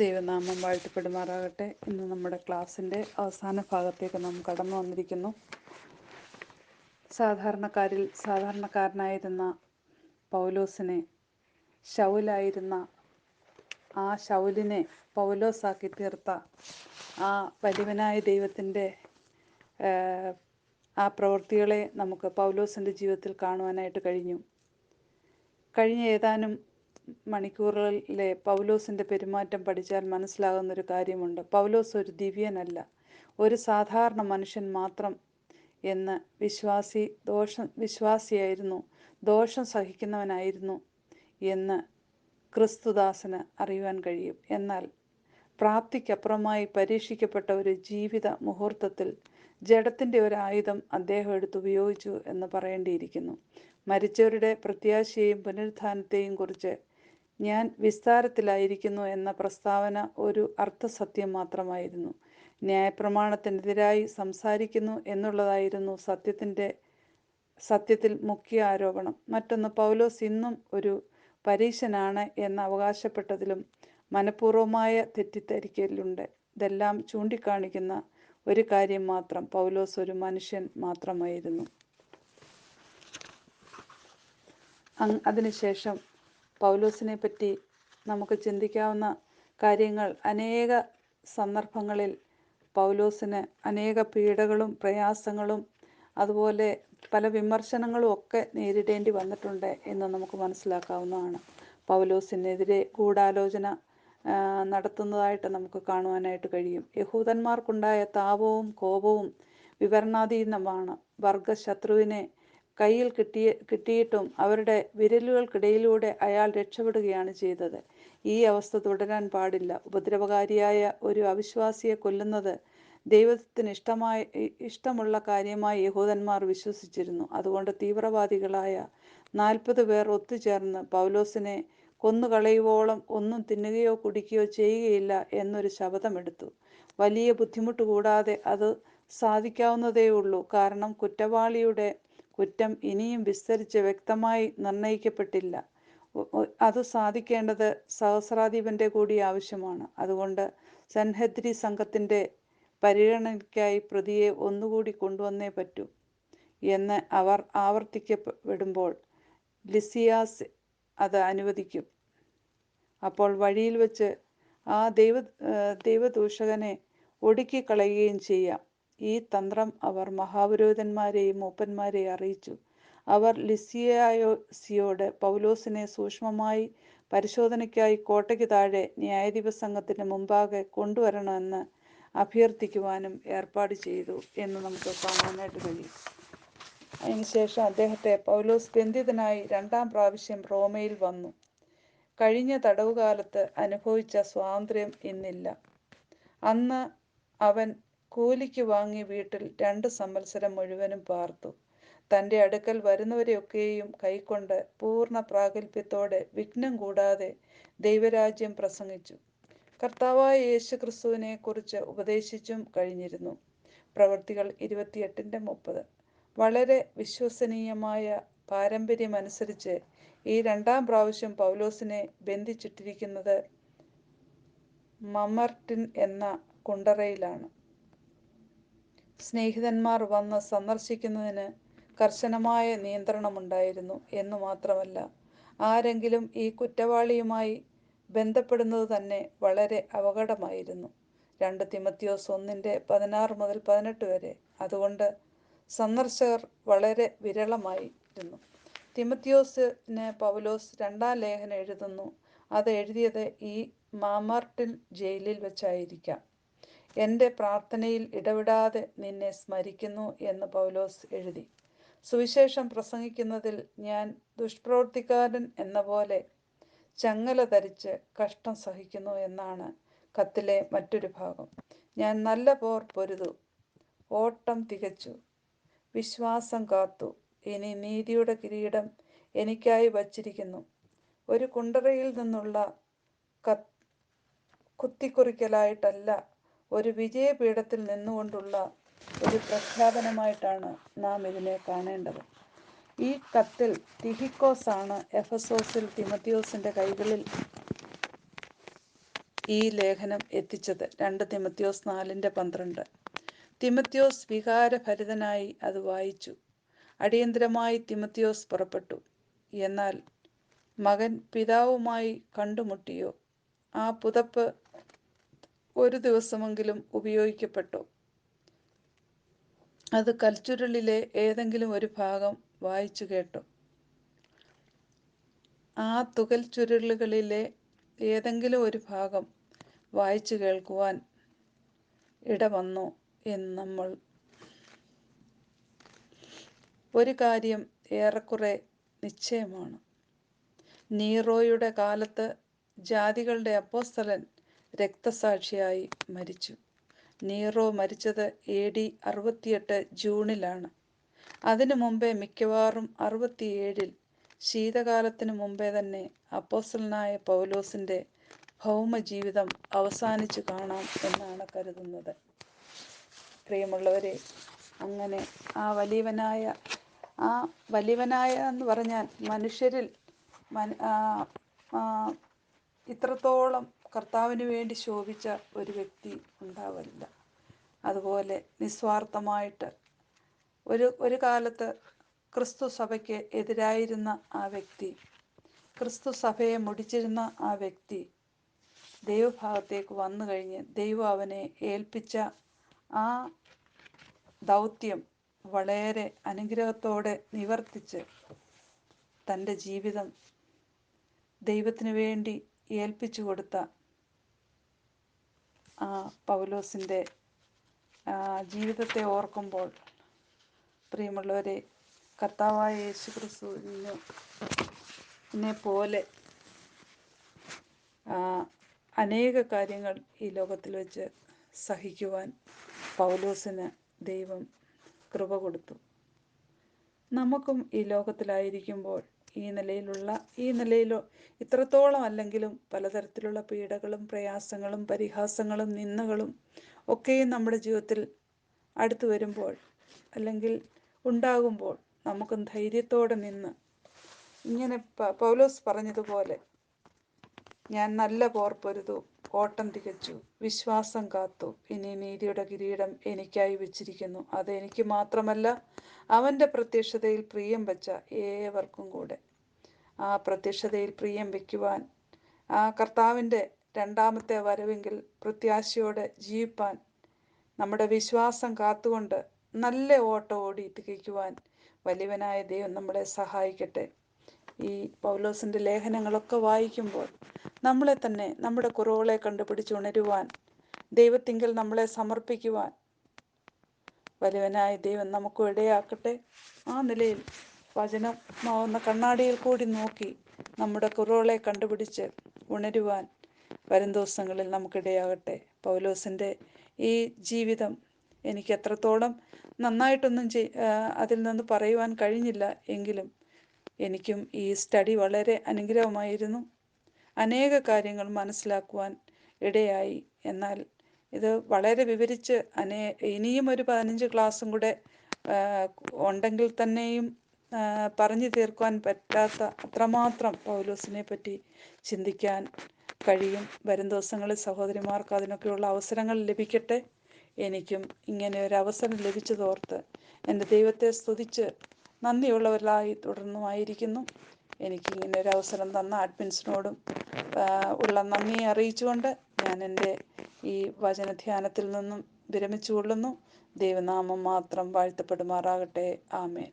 ദൈവനാമം വാഴ്ത്തപ്പെടുമാറാകട്ടെ. ഇന്ന് നമ്മുടെ ക്ലാസ്സിന്റെ അവസാന ഭാഗത്തേക്ക് നാം കടന്നു വന്നിരിക്കുന്നു. സാധാരണക്കാരിൽ സാധാരണക്കാരനായിരുന്ന പൗലോസിനെ ശൗലായിരുന്ന ആ ശൗലിനെ പൗലോസാക്കി തീർത്ത ആ വലിവനായ ദൈവത്തിന്റെ ആ പ്രവൃത്തികളെ നമുക്ക് പൗലോസിന്റെ ജീവിതത്തിൽ കാണുവാനായിട്ട് കഴിഞ്ഞു. കഴിഞ്ഞ ഏതാനും മണിക്കൂറുകളിലെ പൗലോസിന്റെ പെരുമാറ്റം പഠിച്ചാൽ മനസ്സിലാകുന്നൊരു കാര്യമുണ്ട്. പൗലോസ് ഒരു ദിവ്യനല്ല. ഒരു സാധാരണ മനുഷ്യൻ മാത്രം എന്ന് വിശ്വാസി ദോഷം വിശ്വാസിയായിരുന്നു. ദോഷം സഹിക്കുന്നവനായിരുന്നു എന്ന് ക്രിസ്തുദാസന് അറിയുവാൻ കഴിയും. എന്നാൽ പ്രാപ്തിക്കപ്പുറമായി പരീക്ഷിക്കപ്പെട്ട ഒരു ജീവിത മുഹൂർത്തത്തിൽ ജഡത്തിന്റെ ഒരു ആയുധം അദ്ദേഹം എടുത്ത് ഉപയോഗിച്ചു എന്ന് പറയേണ്ടിയിരിക്കുന്നു. മരിച്ചവരുടെ പ്രത്യാശയെയും പുനരുത്ഥാനത്തെയും കുറിച്ച് ഞാൻ വിസ്താരത്തിലായിരിക്കുന്നു എന്ന പ്രസ്താവന ഒരു അർത്ഥസത്യം മാത്രമായിരുന്നു. ന്യായപ്രമാണത്തിനെതിരായി സംസാരിക്കുന്നു എന്നുള്ളതായിരുന്നു സത്യത്തിന്റെ സത്യത്തിൽ മുഖ്യ ആരോപണം. മറ്റൊന്ന് പൗലോസ് ഇന്നും ഒരു പരീക്ഷനാണ് എന്ന് അവകാശപ്പെട്ടതിലും മനഃപൂർവമായ തെറ്റിദ്ധരിക്കലുണ്ട്. ഇതെല്ലാം ചൂണ്ടിക്കാണിക്കുന്ന ഒരു കാര്യം മാത്രം പൗലോസ് ഒരു മനുഷ്യൻ മാത്രമായിരുന്നു. അതിനുശേഷം പൗലോസിനെ പറ്റി നമുക്ക് ചിന്തിക്കാവുന്ന കാര്യങ്ങൾ അനേക സന്ദർഭങ്ങളിൽ പൗലോസിന് അനേക പീഡകളും പ്രയാസങ്ങളും അതുപോലെ പല വിമർശനങ്ങളും ഒക്കെ നേരിടേണ്ടി വന്നിട്ടുണ്ട് എന്ന് നമുക്ക് മനസ്സിലാക്കാവുന്നതാണ്. പൗലോസിനെതിരെ ഗൂഢാലോചന നടത്തുന്നതായിട്ട് നമുക്ക് കാണുവാനായിട്ട് കഴിയും. യഹൂദന്മാർക്കുണ്ടായ താപവും കോപവും വിവരണാതീതമാണ്. വർഗശത്രുവിനെ കയ്യിൽ കിട്ടിയ കിട്ടിയിട്ടും അവരുടെ വിരലുകൾക്കിടയിലൂടെ അയാൾ രക്ഷപ്പെടുകയാണ് ചെയ്തത്. ഈ അവസ്ഥ തുടരാൻ പാടില്ല. ഉപദ്രവകാരിയായ ഒരു അവിശ്വാസിയെ കൊല്ലുന്നത് ദൈവത്തിന് ഇഷ്ടമായ ഇഷ്ടമുള്ള കാര്യമായി യഹൂദന്മാർ വിശ്വസിച്ചിരുന്നു. അതുകൊണ്ട് തീവ്രവാദികളായ നാൽപ്പത് പേർ ഒത്തുചേർന്ന് പൗലോസിനെ കൊന്നുകളയുവോളം ഒന്നും തിന്നുകയോ കുടിക്കുകയോ ചെയ്യുകയില്ല എന്നൊരു ശപഥമെടുത്തു. വലിയ ബുദ്ധിമുട്ട് കൂടാതെ അത് സാധിക്കാവുന്നതേ ഉള്ളൂ കാരണം കുറ്റവാളിയുടെ കുറ്റം ഇനിയും വിസ്തരിച്ച് വ്യക്തമായി നിർണയിക്കപ്പെട്ടില്ല. അത് സാധിക്കേണ്ടത് സഹസ്രാധിപന്റെ കൂടി ആവശ്യമാണ്. അതുകൊണ്ട് സൻഹദ്രി സംഘത്തിന്റെ പരിഗണനയ്ക്കായി പ്രതിയെ ഒന്നുകൂടി കൊണ്ടുവന്നേ പറ്റൂ എന്ന് അവർ ആവർത്തിക്കപ്പെടുമ്പോൾ ലിസിയാസ് അത് അനുവദിക്കും. അപ്പോൾ വഴിയിൽ വെച്ച് ആ ദൈവ ദൈവദൂഷകനെ ഒടുക്കിക്കളയുകയും ചെയ്യാം. ഈ തന്ത്രം അവർ മഹാപുരോഹിതന്മാരെയും മൂപ്പന്മാരെയും അറിയിച്ചു. അവർ ലിസിയായോസിയോട് പൗലോസിനെ സൂക്ഷ്മമായി പരിശോധനയ്ക്കായി കോട്ടയ്ക്ക് താഴെ ന്യായാധിപ സംഘത്തിന് മുമ്പാകെ കൊണ്ടുവരണമെന്ന് അഭ്യർത്ഥിക്കുവാനും ഏർപ്പാട് ചെയ്തു എന്ന് നമുക്ക് കാണാനായിട്ട് കഴിയും. അതിനുശേഷം അദ്ദേഹത്തെ പൗലോസ് ബന്ധിതനായി രണ്ടാം പ്രാവശ്യം റോമയിൽ വന്നു. കഴിഞ്ഞ തടവുകാലത്ത് അനുഭവിച്ച സ്വാതന്ത്ര്യം ഇന്നില്ല. അന്ന് അവൻ കൂലിക്ക് വാങ്ങി വീട്ടിൽ രണ്ട് സംവത്സരം മുഴുവനും പാർത്തു. തന്റെ അടുക്കൽ വരുന്നവരെയൊക്കെയും കൈക്കൊണ്ട് പൂർണ പ്രാഗൽഭ്യത്തോടെ വിഘ്നം കൂടാതെ ദൈവരാജ്യം പ്രസംഗിച്ചു. കർത്താവായ യേശു ക്രിസ്തുവിനെ കുറിച്ച് ഉപദേശിച്ചും കഴിഞ്ഞിരുന്നു. പ്രവൃത്തികൾ ഇരുപത്തിയെട്ടിന്റെ മുപ്പത്. വളരെ വിശ്വസനീയമായ പാരമ്പര്യമനുസരിച്ച് ഈ രണ്ടാം പ്രാവശ്യം പൗലോസിനെ ബന്ധിച്ചിട്ടിരിക്കുന്നത് മമർട്ടിൻ എന്ന കുണ്ടറയിലാണ്. സ്നേഹിതന്മാർ വന്ന് സന്ദർശിക്കുന്നതിന് കർശനമായ നിയന്ത്രണമുണ്ടായിരുന്നു എന്ന് മാത്രമല്ല ആരെങ്കിലും ഈ കുറ്റവാളിയുമായി ബന്ധപ്പെടുന്നത് തന്നെ വളരെ അപകടമായിരുന്നു. രണ്ട് തിമത്തിയോസ് ഒന്നിന്റെ പതിനാറ് മുതൽ പതിനെട്ട് വരെ. അതുകൊണ്ട് സന്ദർശകർ വളരെ വിരളമായിരുന്നു. തിമത്തിയോസിന് പൗലോസ് രണ്ടാം ലേഖനം എഴുതുന്നു. അത് എഴുതിയത് ഈ മാമാർട്ടിൻ ജയിലിൽ വെച്ചായിരിക്കാം. എന്റെ പ്രാർത്ഥനയിൽ ഇടവിടാതെ നിന്നെ സ്മരിക്കുന്നു എന്ന് പൗലോസ് എഴുതി. സുവിശേഷം പ്രസംഗിക്കുന്നതിൽ ഞാൻ ദുഷ്പ്രവർത്തിക്കാരൻ എന്ന പോലെ ചങ്ങല ധരിച്ച് കഷ്ടം സഹിക്കുന്നു എന്നാണ് കത്തിലെ മറ്റൊരു ഭാഗം. ഞാൻ നല്ല പോർ പൊരുതു ഓട്ടം തികച്ചു വിശ്വാസം കാത്തു. ഇനി നീതിയുടെ കിരീടം എനിക്കായി വച്ചിരിക്കുന്നു. ഒരു കുണ്ടറയിൽ നിന്നുള്ള കത്ത് കുത്തിക്കുറിക്കലായിട്ടല്ല ഒരു വിജയപീഠത്തിൽ നിന്നുകൊണ്ടുള്ള ഒരു പ്രഖ്യാപനമായിട്ടാണ് നാം ഇതിനെ കാണേണ്ടത്. ഈ കത്തിൽ തിഹിക്കോസ് ആണ് എഫസോസിൽ തിമത്തിയോസിന്റെ കൈകളിൽ ഈ ലേഖനം എത്തിച്ചത്. രണ്ട് തിമത്യോസ് നാലിന്റെ പന്ത്രണ്ട്. തിമത്യോസ് വികാരഭരിതനായി അത് വായിച്ചു. അടിയന്തരമായി തിമത്തിയോസ് പുറപ്പെട്ടു. എന്നാൽ മകൻ പിതാവുമായി കണ്ടുമുട്ടിയോ? ആ പുതപ്പ് ഒരു ദിവസമെങ്കിലും ഉപയോഗിക്കപ്പെട്ടു? അത് കൽച്ചുരുളിലെ ഏതെങ്കിലും ഒരു ഭാഗം വായിച്ചു കേട്ടു. ആ തുകൽ ചുരുളുകളിലെ ഏതെങ്കിലും ഒരു ഭാഗം വായിച്ചു കേൾക്കുവാൻ ഇടവന്നു എന്ന് നമ്മൾ. ഒരു കാര്യം ഏറെക്കുറെ നിശ്ചയമാണ്. നീറോയുടെ കാലത്ത് ജാതികളുടെ അപ്പോസ്തലൻ രക്തസാക്ഷിയായി മരിച്ചു. നീറോ മരിച്ചത് എ ഡി അറുപത്തിയെട്ട് ജൂണിലാണ്. അതിനു മുമ്പേ മിക്കവാറും അറുപത്തിയേഴിൽ ശീതകാലത്തിനു മുമ്പേ തന്നെ അപ്പോസ്റ്റലനായ പൗലോസിന്റെ ഭൗമജീവിതം അവസാനിച്ചു കാണാം എന്നാണ് കരുതുന്നത്. പ്രിയമുള്ളവരെ അങ്ങനെ ആ വലിയവനായ ആ വലിയവനായ എന്ന് പറഞ്ഞാൽ മനുഷ്യരിൽ ഇത്രത്തോളം കർത്താവിന് വേണ്ടി ശോഭിച്ച ഒരു വ്യക്തി ഉണ്ടാവില്ല അതുപോലെ നിസ്വാർത്ഥമായിട്ട് ഒരു ഒരു കാലത്ത് ക്രിസ്തു സഭയ്ക്ക് എതിരായിരുന്ന ആ വ്യക്തി ക്രിസ്തു സഭയെ മുടിച്ചിരുന്ന ആ വ്യക്തി ദൈവഭാഗത്തേക്ക് വന്നു കഴിഞ്ഞ് ദൈവം അവനെ ഏൽപ്പിച്ച ആ ദൗത്യം വളരെ അനുഗ്രഹത്തോടെ നിവർത്തിച്ച് തന്റെ ജീവിതം ദൈവത്തിന് വേണ്ടി ഏൽപ്പിച്ചു കൊടുത്ത പൗലോസിന്റെ ജീവിതത്തെ ഓർക്കുമ്പോൾ പ്രിയമുള്ളവരെ കർത്താവായ യേശു ക്രിസ്തുവിനെ പോലെ അനേക കാര്യങ്ങൾ ഈ ലോകത്തിൽ വെച്ച് സഹിക്കുവാൻ പൗലോസിന് ദൈവം കൃപ കൊടുത്തു. നമുക്കും ഈ ലോകത്തിലായിരിക്കുമ്പോൾ ഈ നിലയിലുള്ള ഈ നിലയിലോ ഇത്രത്തോളം അല്ലെങ്കിലും പലതരത്തിലുള്ള പീഡകളും പ്രയാസങ്ങളും പരിഹാസങ്ങളും നിന്ദകളും ഒക്കെയും നമ്മുടെ ജീവിതത്തിൽ അടുത്തു വരുമ്പോൾ അല്ലെങ്കിൽ ഉണ്ടാകുമ്പോൾ നമുക്കും ധൈര്യത്തോടെ നിന്ന് ഇങ്ങനെ പൗലോസ് പറഞ്ഞതുപോലെ ഞാൻ നല്ല പോർ പൊരുതു ഓട്ടം തികച്ചു. വിശ്വാസം കാത്തു. ഇനി നീതിയുടെ കിരീടം എനിക്കായി വെച്ചിരിക്കുന്നു. അത് എനിക്ക് മാത്രമല്ല അവന്റെ പ്രത്യക്ഷതയിൽ പ്രിയം വച്ച ഏവർക്കും കൂടെ. ആ പ്രത്യക്ഷതയിൽ പ്രിയം വയ്ക്കുവാൻ ആ കർത്താവിന്റെ രണ്ടാമത്തെ വരവെങ്കിൽ പ്രത്യാശയോടെ ജീവിപ്പാൻ നമ്മുടെ വിശ്വാസം കാത്തുകൊണ്ട് നല്ല ഓട്ടം ഓടി തികയ്ക്കുവാൻ വലിയവനായ ദൈവം നമ്മളെ സഹായിക്കട്ടെ. ഈ പൗലോസിന്റെ ലേഖനങ്ങളൊക്കെ വായിക്കുമ്പോൾ നമ്മളെ തന്നെ നമ്മുടെ കുറവുകളെ കണ്ടുപിടിച്ചുണരുവാൻ ദൈവത്തിങ്കിൽ നമ്മളെ സമർപ്പിക്കുവാൻ വലുവനായ ദൈവം നമുക്ക് ഇടയാക്കട്ടെ. ആ നിലയിൽ വചനമാവുന്ന കണ്ണാടിയിൽ കൂടി നോക്കി നമ്മുടെ കുറവുകളെ കണ്ടുപിടിച്ച് ഉണരുവാൻ വരും ദിവസങ്ങളിൽ നമുക്കിടയാകട്ടെ പൗലോസിന്റെ ഈ ജീവിതം എനിക്ക് എത്രത്തോളം നന്നായിട്ടൊന്നും ചെയ് അതിൽ നിന്ന് പറയുവാൻ കഴിഞ്ഞില്ല എങ്കിലും എനിക്കും ഈ സ്റ്റഡി വളരെ അനുഗ്രഹമായിരുന്നു. അനേക കാര്യങ്ങൾ മനസ്സിലാക്കുവാൻ ഇടയായി. എന്നാൽ ഇത് വളരെ വിവരിച്ച് അനേ ഇനിയും ഒരു പതിനഞ്ച് ക്ലാസ്സും കൂടെ ഉണ്ടെങ്കിൽ തന്നെയും പറഞ്ഞു തീർക്കുവാൻ പറ്റാത്ത അത്രമാത്രം പൗലോസിനെ പറ്റി ചിന്തിക്കാൻ കഴിയും. വരും ദിവസങ്ങളിൽ സഹോദരിമാർക്ക് അതിനൊക്കെയുള്ള അവസരങ്ങൾ ലഭിക്കട്ടെ. എനിക്കും ഇങ്ങനെ ഒരു അവസരം ലഭിച്ചതോർത്ത് എന്റെ ദൈവത്തെ സ്തുതിച്ച് നന്ദിയുള്ളവരായി തുടർന്നുമായിരിക്കുന്നു. എനിക്ക് ഇങ്ങനെ ഒരു അവസരം തന്ന അഡ്മിൻസിനോടും ഉള്ള നന്ദിയെ അറിയിച്ചുകൊണ്ട് ഞാൻ എന്റെ ഈ വചനധ്യാനത്തിൽ നിന്നും വിരമിച്ചുകൊള്ളുന്നു. ദൈവനാമം മാത്രം വാഴ്ത്തപ്പെടുമാറാകട്ടെ. ആമേൻ.